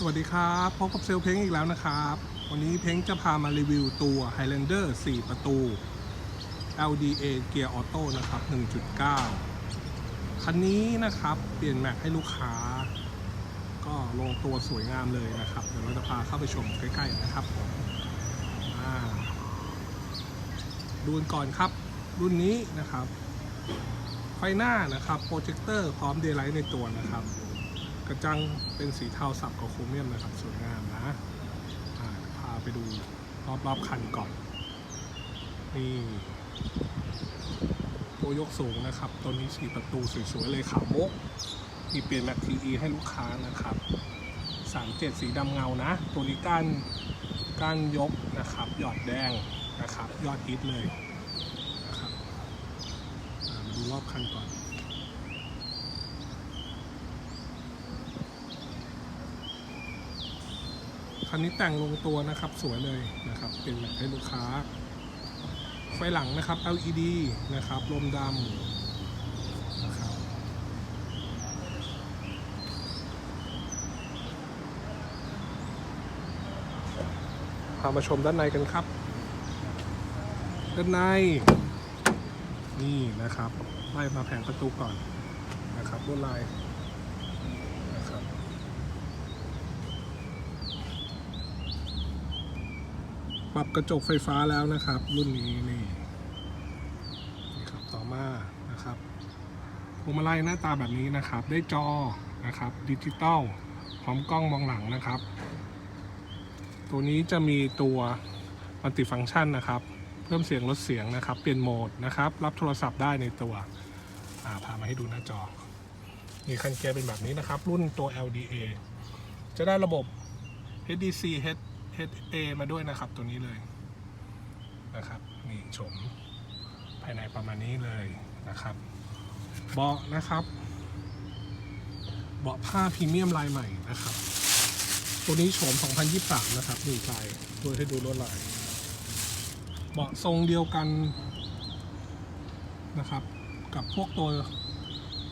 สวัสดีครับพบกับเซลเพ้งอีกแล้วนะครับ วันนี้เพ้งจะพามารีวิวตัว Highlander 4 ประตู LDA เกียร์ออโต้นะครับ 1.9 คันนี้นะครับ เปลี่ยนแม็กให้ลูกค้า ก็ลงตัวสวยงามเลยนะครับ เดี๋ยวเราจะพาเข้าไปชมใกล้ ๆ นะครับผมดูกันก่อนครับ รุ่นนี้นะครับ ไฟหน้านะครับ โปรเจคเตอร์พร้อมเดย์ไลท์ในตัวนะครับ กระจังเป็นสีเทาสับกับโครเมียมนะครับสวยงามนะพาไปดูรอบๆคันก่อน นี่ตัวยกสูงนะครับตัวนี้สีประตูสวยๆเลยขาวมกมีเปลี่ยนแม็กทีอีให้ลูกค้านะครับ37สีดำเงานะ ตัวนี้ก้านก้านยกนะครับ หยอดแดงนะครับ ยอดฮิตเลยนะครับมาดูรอบคันก่อน คันนี้แต่งลงตัวนะครับสวยเลยนะครับ เป็นแบบให้ลูกค้า ไฟหลังนะครับ LED นะครับลมดำนะครับพามาชมด้านในกันครับ ด้านใน นี่นะครับไล่มาแผงประตูก่อนนะครับลวดลายนะครับ ป รับกระจกไฟฟ้าแล้วนะครับ รุ่นนี้นี่นี่ครับต่อมานะครับพวงมาลัยหน้าตาแบบนี้นะครับ ได้จอนะครับดิจิตอลพร้อมกล้องมองหลังนะครับ ตัวนี้จะมีตัวมัลติฟังก์ชันนะครับ เพิ่มเสียงลดเสียงนะครับ เปลี่ยนโหมดนะครับ รับโทรศัพท์ได้ในตัวาพามาให้ดูหน้าจอ นี่คันเกียร์เป็นแบบนี้นะครับ รุ่นตัว LDA จะได้ระบบ HDC H HA มาด้วยนะครับตัวนี้เลยนะครับนี่ชมภายในประมาณนี้เลยนะครับเบาะนะครับเบาะผ้าพรีเมียมลายใหม่นะครับ ตัวนี้โฉม 2023 นะครับนี่ลายโดยให้ดูลวดลายเบาะทรงเดียวกันนะครับ กับพวกตัว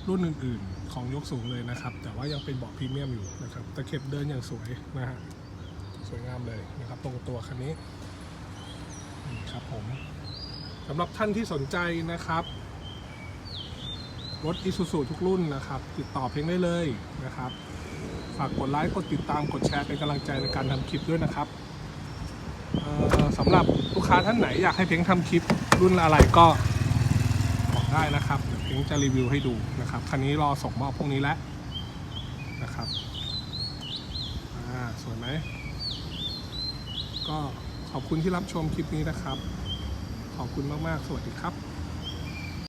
รุ่นอื่น ๆ ของยกสูงเลยนะครับ แต่ว่ายังเป็นเบาะพรีเมียมอยู่นะครับตะเข็บเดินอย่างสวยนะฮะ สวยงามเลยนะครับตรงตัวคันนี้ครับผมสำหรับท่านที่สนใจนะครับ รถอิ u z u ทุกรุ่นนะครับ ติดต่อเพียงได้เลยนะครับ ฝากกดไลค์กดติดตามกดแชร์เป็นกำลังใจในการทำคลิปด้วยนะครับสำหรับลูกค้าท่านไหนอยากให้เพียงทำคลิปรุ่นอะไรก็บอกได้นะครับเดี๋ยวเพียงจะรีวิวให้ดูนะครับคันนี้รอส่งมอบพวกนี้แล้วนะครับ อ่า สวยไหม ก็ขอบคุณที่รับชมคลิปนี้นะครับ ขอบคุณมาก ๆ สวัสดีครับ